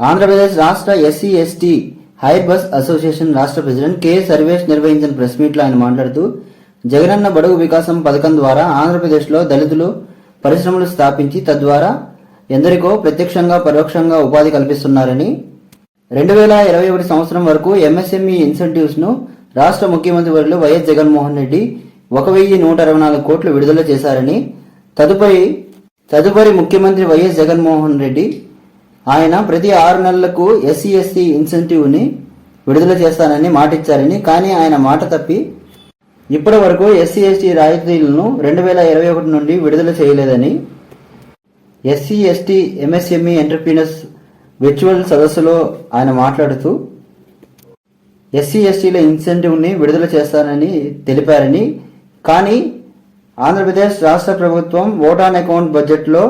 ఆంధ్రప్రదేశ్ రాష్ట్ర SC ST hire bus association రాష్ట్ర president K. Sarvesh నిర్వహించిన ప్రెస్ మీట్లో ఆయన మాట్లాడుతూ జగనన్న బడుగు వికాసం పథకం ద్వారా ఆంధ్రప్రదేశ్లో దళితులు పరిశ్రమలు స్థాపించి తద్వారా ఎందరికో ప్రత్యక్షంగా పరోక్షంగా ఉపాధి కల్పిస్తున్నారని రెండు వేల ఇరవై ఒకటి సంవత్సరం వరకు ఎంఎస్ఎంఈ ఇన్సెంటివ్స్ను రాష్ట్ర ముఖ్యమంత్రి వర్యులు వైఎస్ జగన్మోహన్ రెడ్డి ఒక వెయ్యి నూట అరవై నాలుగు కోట్లు విడుదల చేశారని తదుపరి తదుపరి ముఖ్యమంత్రి వైఎస్ జగన్మోహన్ రెడ్డి ఆయన ప్రతి ఆరు నెలలకు ఎస్సీ ఇన్సెంటివ్ని విడుదల చేస్తానని మాటిచ్చారని కానీ ఆయన మాట తప్పి ఇప్పటి వరకు ఎస్సీ ఎస్టీ రాయితీలను రెండు వేల ఇరవై ఒకటి నుండి విడుదల చేయలేదని SC ST MSME entrepreneurs virtual సదస్సులో ఆయన మాట్లాడుతూ ఎస్సీ ఎస్టీల ఇన్సెంటివ్ని విడుదల చేస్తానని తెలిపారని కానీ ఆంధ్రప్రదేశ్ రాష్ట్ర ప్రభుత్వం ఓటాన్ అకౌంట్ బడ్జెట్లో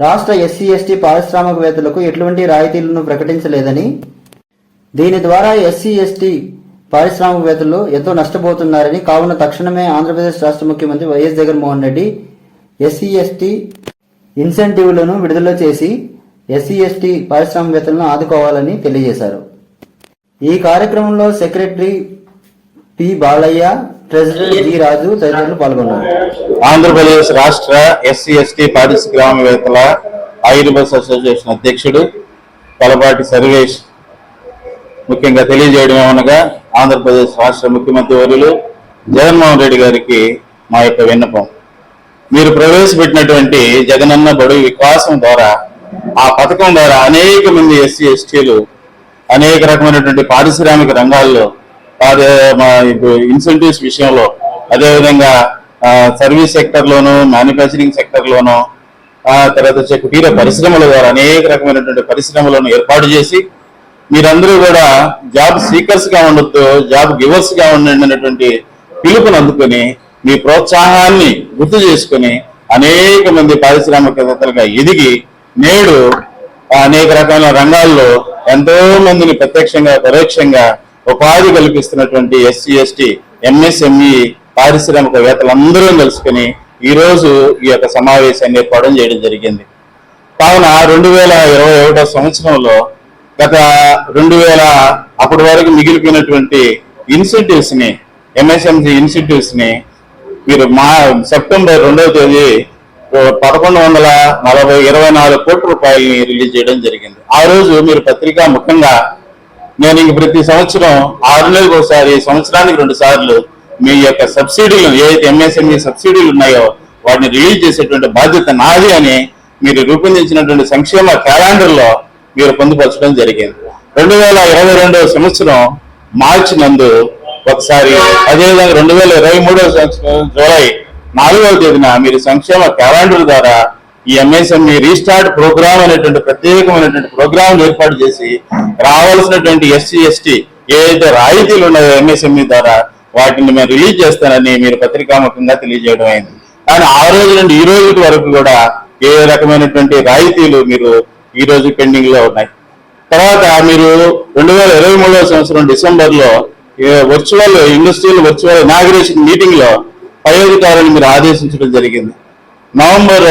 రాష్ట్ర ఎస్సీ ఎస్టీ పారిశ్రామికవేత్తలకు ఎటువంటి రాయితీలను ప్రకటించలేదని దీని ద్వారా ఎస్సీ ఎస్టీ పారిశ్రామికవేత్తలు ఎంతో నష్టపోతున్నారని కావున తక్షణమే ఆంధ్రప్రదేశ్ రాష్ట్ర ముఖ్యమంత్రి YS Jaganmohan Reddy SC ST ఇన్సెంటివ్లను విడుదల చేసి ఎస్సీ ఎస్టీ పారిశ్రామికవేత్తలను ఆదుకోవాలని తెలియజేశారు. ఈ కార్యక్రమంలో secretary P Balaiah treasurer G Raju తదితరులు పాల్గొన్నారు. ఆంధ్రప్రదేశ్ రాష్ట్ర ఎస్సీ ఎస్టీ పారిశ్రామికవేత్తల ఐర్ బస్ అసోసియేషన్ అధ్యక్షుడు తలపాటి సర్వేష్ ముఖ్యంగా తెలియజేయడం ఏమనగా ఆంధ్రప్రదేశ్ రాష్ట్ర ముఖ్యమంత్రి వర్యులు జగన్మోహన్ రెడ్డి గారికి మా యొక్క విన్నపం. మీరు ప్రవేశపెట్టినటువంటి జగనన్న బడుగు వికాసం ద్వారా ఆ పథకం ద్వారా అనేక మంది ఎస్సీ ఎస్టీలు అనేక రకమైనటువంటి పారిశ్రామిక రంగాల్లో ఇన్సెంటివ్స్ విషయంలో అదేవిధంగా సర్వీస్ సెక్టర్లోను మ్యానుఫ్యాక్చరింగ్ సెక్టర్లోను తర్వాత వచ్చే కుటీర పరిశ్రమల ద్వారా అనేక రకమైనటువంటి పరిశ్రమలను ఏర్పాటు చేసి మీరందరూ కూడా జాబ్ సీకర్స్గా ఉండొద్దు జాబ్ గివర్స్గా ఉండండి అనేటువంటి అందుకొని మీ ప్రోత్సాహాన్ని గుర్తు చేసుకుని అనేక మంది పారిశ్రామికవేత్తలుగా ఎదిగి నేడు అనేక రకాల రంగాల్లో ఎంతో మందిని ప్రత్యక్షంగా పరోక్షంగా ఉపాధి కల్పిస్తున్నటువంటి ఎస్సీ ఎస్టీ ఎంఎస్ఎంఈ పారిశ్రామికవేత్తలందరూ కలుసుకుని ఈరోజు ఈ యొక్క సమావేశాన్ని ఏర్పాటు చేయడం జరిగింది. కావున రెండు వేల ఇరవై ఒకటో సంవత్సరంలో గత రెండు వేల అప్పటి వరకు మిగిలిపోయినటువంటి ఇన్సెంటివ్స్ని ఎంఎస్ఎంసి ఇన్సెంటివ్స్ని మీరు మా సెప్టెంబర్ రెండవ తేదీ పదకొండు వందల నలభై ఇరవై నాలుగు కోట్ల రూపాయలని రిలీజ్ చేయడం జరిగింది. ఆ రోజు మీరు పత్రికా ముఖ్యంగా నేను ఇంక ప్రతి సంవత్సరం ఆరు నెలలకు ఒకసారి సంవత్సరానికి రెండు సార్లు మీ యొక్క సబ్సిడీలు ఏదైతే ఎంఎస్ఎంఈ సబ్సిడీలు ఉన్నాయో వాటిని రిలీజ్ చేసేటువంటి బాధ్యత నాది అని మీరు రూపొందించినటువంటి సంక్షేమ క్యాలెండర్లో మీరు పొందుపరచడం జరిగింది. రెండు వేల ఇరవై రెండవ సంవత్సరం మార్చి నందు ఒకసారి అదేవిధంగా రెండు వేల ఇరవై మూడవ సంవత్సరం జూలై నాలుగవ తేదీన మీరు సంక్షేమ క్యాలెండర్ ద్వారా ఈ ఎంఎస్ఎంఈ రీస్టార్ట్ ప్రోగ్రామ్ అనేటువంటి ప్రత్యేకమైనటువంటి ప్రోగ్రాంలు ఏర్పాటు చేసి రావాల్సినటువంటి ఎస్సీ ఎస్టీ ఏదైతే రాయితీలు ఉన్నాయో ఎంఎస్ఎంఈ ద్వారా వాటిని మేము రిలీజ్ చేస్తానని మీరు పత్రికాముఖంగా తెలియజేయడం అయింది. కానీ ఆ రోజు నుండి ఈ రోజు వరకు కూడా ఏ రకమైనటువంటి రాయితీలు మీరు ఈ రోజు పెండింగ్లో ఉన్నాయి. తర్వాత మీరు రెండు వేల ఇరవై మూడవ సంవత్సరం డిసెంబర్లో వర్చువల్ ఇండస్ట్రియల్ వర్చువల్ ఇనాగ్రేషన్ మీటింగ్లో పై అధికారులను మీరు ఆదేశించడం జరిగింది. నవంబర్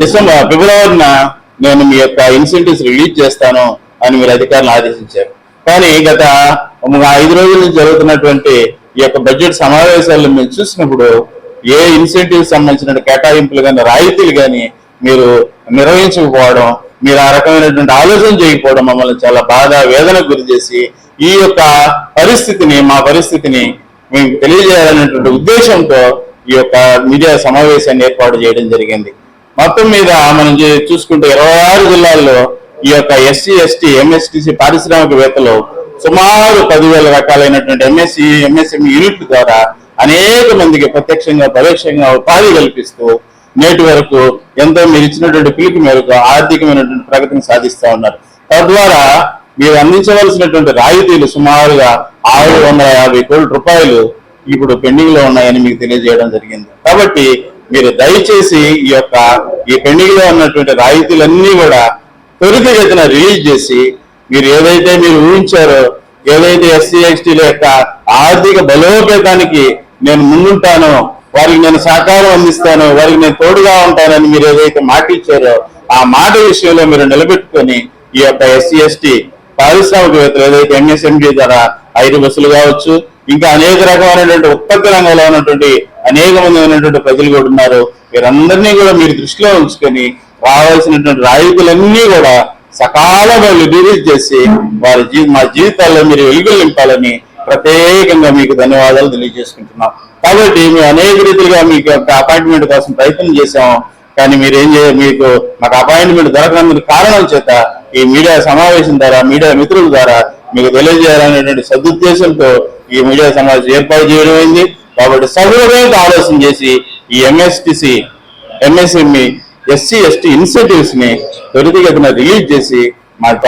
డిసెంబర్ ఫిబ్రవరిన నేను మీ యొక్క ఇన్సెంటివ్స్ రిలీజ్ చేస్తాను అని మీరు అధికారులు ఆదేశించారు. కానీ గత ఐదు రోజుల నుంచి జరుగుతున్నటువంటి ఈ యొక్క బడ్జెట్ సమావేశాల్లో మేము చూసినప్పుడు ఏ ఇన్సెంటివ్ సంబంధించిన కేటాయింపులు కానీ రాయితీలు కానీ మీరు నిర్వహించకపోవడం మీరు ఆ రకమైనటువంటి ఆలోచన చేయకపోవడం మమ్మల్ని చాలా బాధ వేదనకు గురి చేసి ఈ యొక్క పరిస్థితిని మా పరిస్థితిని మేము తెలియజేయాలనేటువంటి ఉద్దేశంతో ఈ యొక్క మీడియా సమావేశాన్ని ఏర్పాటు చేయడం జరిగింది. మొత్తం మీద మనం చూసుకుంటే ఇరవై ఆరు జిల్లాల్లో ఈ యొక్క ఎస్సీ ఎస్టీ ఎంఎస్టిసి పారిశ్రామికవేత్తలు సుమారు పదివేల రకాలైనటువంటి ఎంఎస్సి ఎంఎస్ఎంఈ యూనిట్ ద్వారా అనేక మందికి ప్రత్యక్షంగా పరోక్షంగా ఉపాధి కల్పిస్తూ నేటి వరకు ఎంతో మీరు ఇచ్చినటువంటి పిలుపు మేరకు ఆర్థికమైనటువంటి ప్రగతిని సాధిస్తూ ఉన్నారు. తద్వారా మీరు అందించవలసినటువంటి రాయితీలు సుమారుగా ఆరు వందల యాభై కోట్ల రూపాయలు ఇప్పుడు పెండింగ్లో ఉన్నాయని మీకు తెలియజేయడం జరిగింది. కాబట్టి మీరు దయచేసి ఈ యొక్క ఈ పెండింగ్లో ఉన్నటువంటి రాయితీలన్నీ కూడా త్వరితగతిన రిలీజ్ చేసి మీరు ఏదైతే మీరు ఊహించారో ఏదైతే ఎస్సీ ఎస్టీల యొక్క ఆర్థిక బలోపేతానికి నేను ముందుంటానో వారికి నేను సహకారం అందిస్తాను వారికి నేను తోడుగా ఉంటానని మీరు ఏదైతే మాట ఇచ్చారో ఆ మాట విషయంలో మీరు నిలబెట్టుకొని ఈ యొక్క ఎస్సీ ఎస్టీ పారిశ్రామికవేత్తలు ఏదైతే ఎంఎస్ఎండి ద్వారా ఐదు బస్సులు కావచ్చు ఇంకా అనేక రకమైనటువంటి ఉత్పత్తి రంగంలో ఉన్నటువంటి అనేక మంది ఉన్నటువంటి ప్రజలు కూడా ఉన్నారు. వీరందరినీ కూడా మీరు దృష్టిలో ఉంచుకొని రావాల్సినటువంటి రాయితీలన్నీ కూడా సకాలంలో రిలీజ్ చేసి వారి జీ మా జీవితాల్లో మీరు వెలుగులు నింపాలని ప్రత్యేకంగా మీకు ధన్యవాదాలు తెలియజేసుకుంటున్నాం. కాబట్టి మేము అనేక రీతిగా మీకు యొక్క అపాయింట్మెంట్ కోసం ప్రయత్నం చేశాము కానీ మీరు ఏం చేయ మీకు మాకు అపాయింట్మెంట్ దొరకనందుకు కారణం చేత ఈ మీడియా సమావేశం ద్వారా మీడియా మిత్రుల ద్వారా మీకు తెలియజేయాలనేటువంటి సదుద్దేశంతో ఈ మీడియా సమావేశం ఏర్పాటు చేయడం కాబట్టి సభ్యులమే ఆలోచన చేసి ఈ ఎంఎస్టిసి ఎంఎస్ఎంఈ ఎస్సీ ఎస్టీ ఇనిషియేటివ్స్ని త్వరితగతిన రిలీజ్ చేసి మాట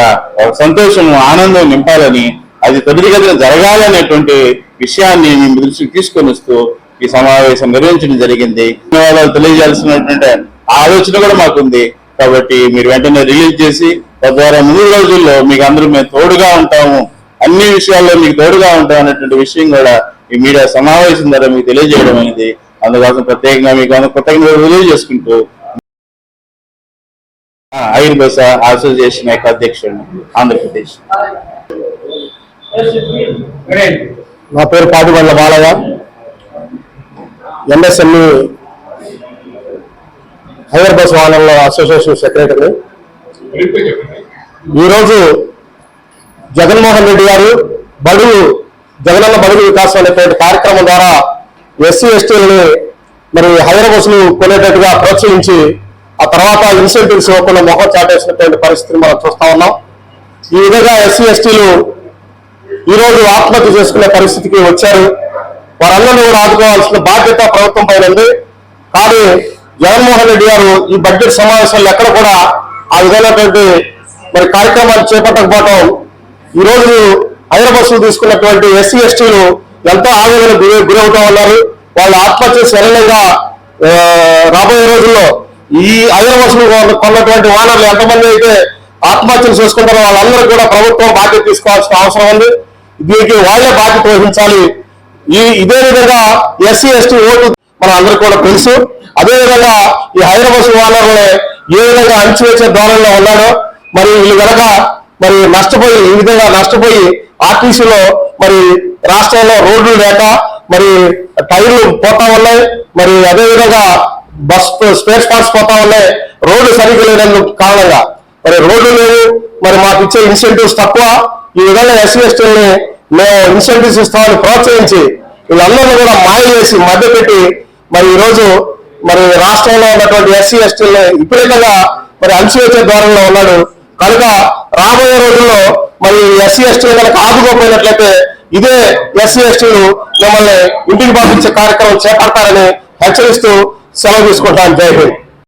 సంతోషం ఆనందం నింపాలని అది త్వరితగతిన జరగాలనేటువంటి విషయాన్ని మేము దృష్టికి తీసుకొని వస్తూ ఈ సమావేశం నిర్వహించడం జరిగింది. ధన్యవాదాలు తెలియజేయాల్సినటువంటి ఆలోచన కూడా మాకుంది. కాబట్టి మీరు వెంటనే రిలీజ్ చేసి తద్వారా మూడు రోజుల్లో మీకు అందరూ మేము తోడుగా ఉంటాము. అన్ని విషయాల్లో మీకు తోడుగా ఉంటాం అనేటువంటి విషయం కూడా ఈ మీడియా సమావేశం ద్వారా మీకు తెలియజేయడం అనేది అందుకోసం ప్రత్యేకంగా మీకు అందరూ కృతజ్ఞతలు తెలియజేసుకుంటూ ఆయుర్వేద అసోసియేషన్ యొక్క అధ్యక్షుడు ఆంధ్రప్రదేశ్. నా పేరు Patibandla Balaiah. MSME hire bus వాహనాల అసోసియేషన్ సెక్రటరీ. ఈరోజు జగన్మోహన్ రెడ్డి గారు బడుగు జగనన్న బడుగు వికాసం అనేటువంటి కార్యక్రమం ద్వారా ఎస్సీ ఎస్టీలని మరి హైవర్ బస్సులు కొనేటట్టుగా ప్రోత్సహించి ఆ తర్వాత ఇన్సెంటివ్స్ ఇవ్వకుండా మొహం చాటేసినటువంటి పరిస్థితిని మనం చూస్తా ఉన్నాం. ఈ విధంగా ఎస్సీ ఎస్టీలు ఈరోజు ఆత్మహత్య చేసుకునే పరిస్థితికి వచ్చారు. వారందరినీ కూడా ఆదుకోవాల్సిన బాధ్యత ప్రభుత్వం పైన ఉంది. కానీ జగన్మోహన్ రెడ్డి గారు ఈ బడ్జెట్ సమావేశంలో ఎక్కడ కూడా ఆ విధమైనటువంటి మరి కార్యక్రమాలు చేపట్టకపోవటం ఈ రోజు హైదరాబాద్ బస్సులు తీసుకున్నటువంటి ఎస్సీ ఎస్టీలు ఎంతో ఆవేదన గురి గురవుతా ఉన్నారు. వాళ్ళ ఆత్మహత్య సరళంగా రాబోయే రోజుల్లో ఈ హైదరాబాద్ బస్సులు కొన్నటువంటి ఓనర్లు ఎంతమంది అయితే ఆత్మహత్యలు చేసుకుంటారో వాళ్ళందరూ కూడా ప్రభుత్వం బాధ్యత తీసుకోవాల్సిన అవసరం ఉంది. దీనికి వాళ్ళే బాధ్యత వహించాలి. ఈ ఇదే విధంగా ఎస్సీ ఎస్టీ ఓటు మన అందరూ కూడా తెలుసు. అదేవిధంగా ఈ హైదరాబాద్ ఓనర్లు ఏ విధంగా అణచివేసే ధోరణిలో ఉన్నాడో మరి వీళ్ళు కనుక మరి నష్టపోయి ఈ విధంగా నష్టపోయి ఆర్టీసీలో మరి రాష్ట్రంలో రోడ్లు లేక మరి టైర్లు పోతా ఉన్నాయి. మరి అదేవిధంగా బస్ స్పేస్ పార్ట్స్ పోతా ఉన్నాయి. రోడ్లు సరిగ్గా లేనందుకు కారణంగా. మరి రోడ్లు లేవు. మరి మాకు ఇచ్చే ఇన్సెంటివ్స్ తక్కువ. ఈ విధంగా ఎస్సీ ఎస్టీలని మేము ఇన్సెంటివ్స్ ఇస్తామని ప్రోత్సహించి వీళ్ళందరినీ కూడా మాయ చేసి మధ్య పెట్టి మరి ఈరోజు మరి రాష్ట్రంలో ఉన్నటువంటి ఎస్సీ ఎస్టీలని విపరీతంగా మరి అణచివేసే ద్వారంలో ఉన్నాడు కనుక రాబోయే రోజుల్లో మరి ఎస్సీ ఎస్టీలు కనుక ఆదుకోపోయినట్లయితే ఇదే ఎస్సీ ఎస్టీలు మిమ్మల్ని ఇంటికి పంపించే కార్యక్రమం చేపడతారని హెచ్చరిస్తూ సెలవు తీసుకుంటాను. జై హింద్.